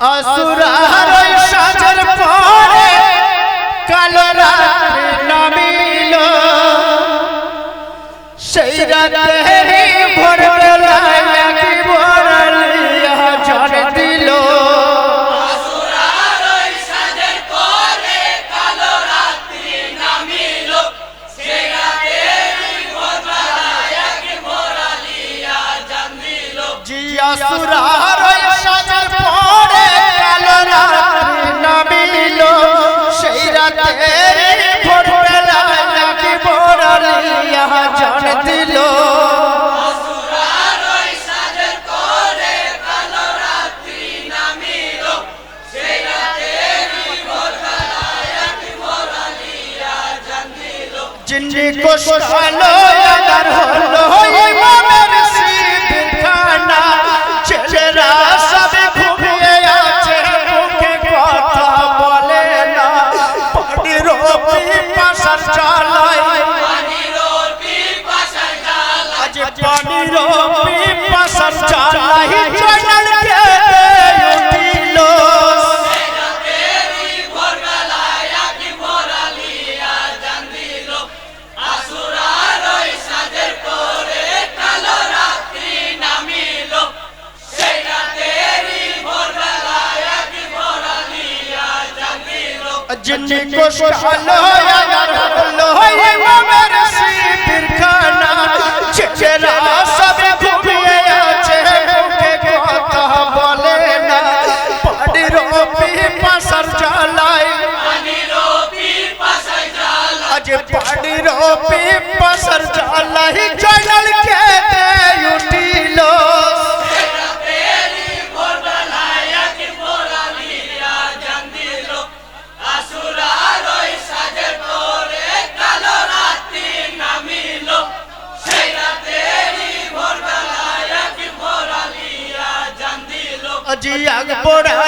আসুরার ওই পরে কালো রাত্রি নামিল। সেই রাতে জিন্দি কোশালো আগার হলো ইমামের শিবির খানা। ছেলেরা সব ঘুমিয়ে আছে মুখে কথা বলে না। পানির পাশার চালায় আজ পানির গোস আলো আলো আমার শিবির খানা চেরা সব ঘুমিয়ে আছে মুখে কথা বলে কে উঠিল।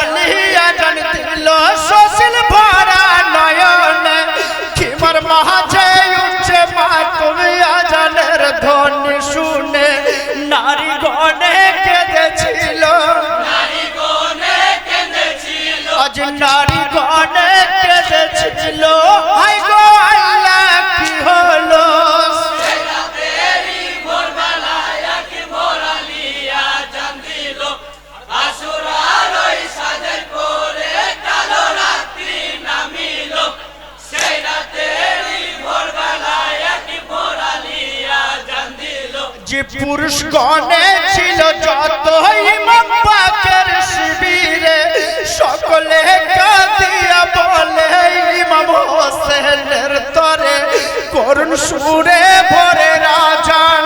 আলিয়া জান দিল সসিল ভরা নয়ন। কিমর মাঝে উঠছে মা, তুমি আজানের ধ্বনি শুনে। নারী যে পুরুষ গণে ছিল যত পাকের শিবিরে, সকলে কাঁদিয়া বলে, ইমাম হোসেনের তরে করুণ সুরে ভরে রাজান।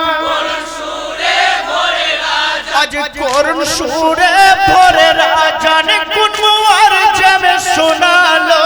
আজ করুণ সুরে ভরে রাজান কোন আর যাবে শোনালো।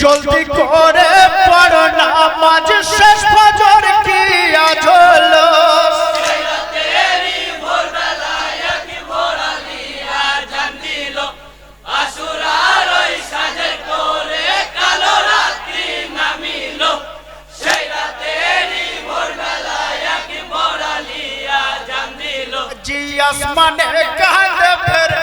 জলদি করে পড়ো নামাজ। শেষ ফজর কি আজ আসমানে কাঁদ ফেরেশতা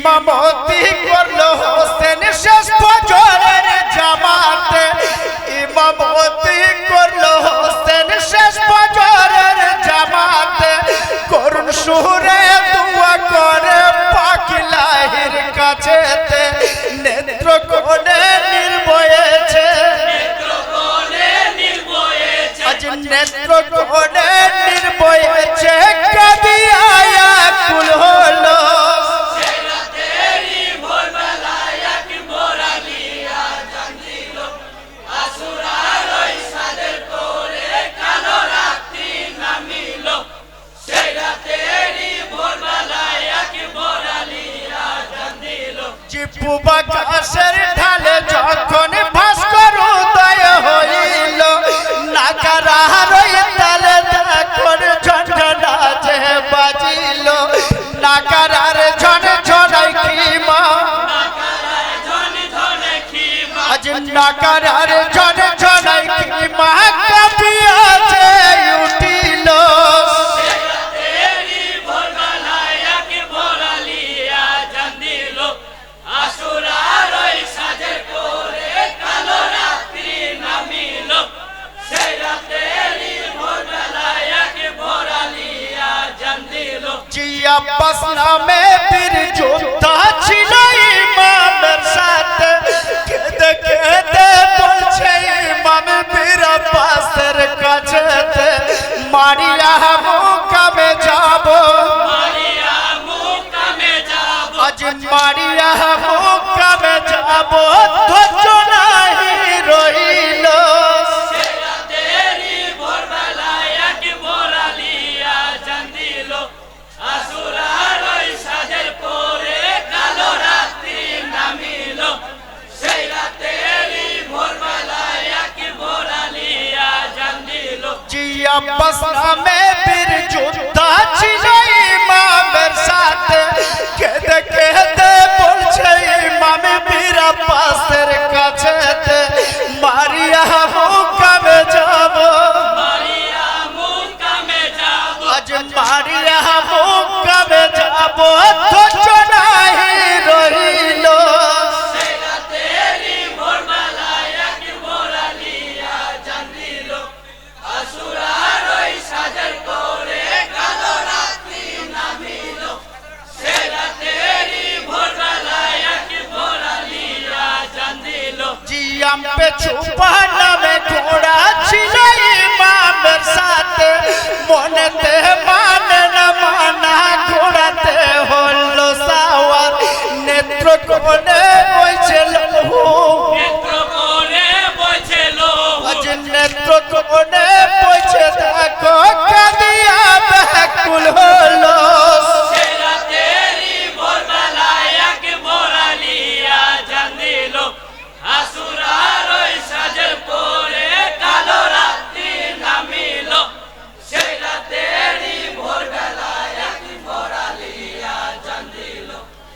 ইমামতি করল হোসেন শেষ ফজরের জামাতে। ইমামতি করল হোসেন শেষ ফজরের জামাতে। করুন সুরে দোয়া করে পাখি লাহির কাছে নেত্র কোণে নির্বয়েছে আজ নেত্র আব্বাস নামে বীর যোদ্ধা ছিল ইমামের সাথে কেঁদে কেঁদে বলছে ইমাম বীর আব্বাসের কাছে মারি আব্বাস নামে জাম পে চুপা নামে ছিল মনেতে মা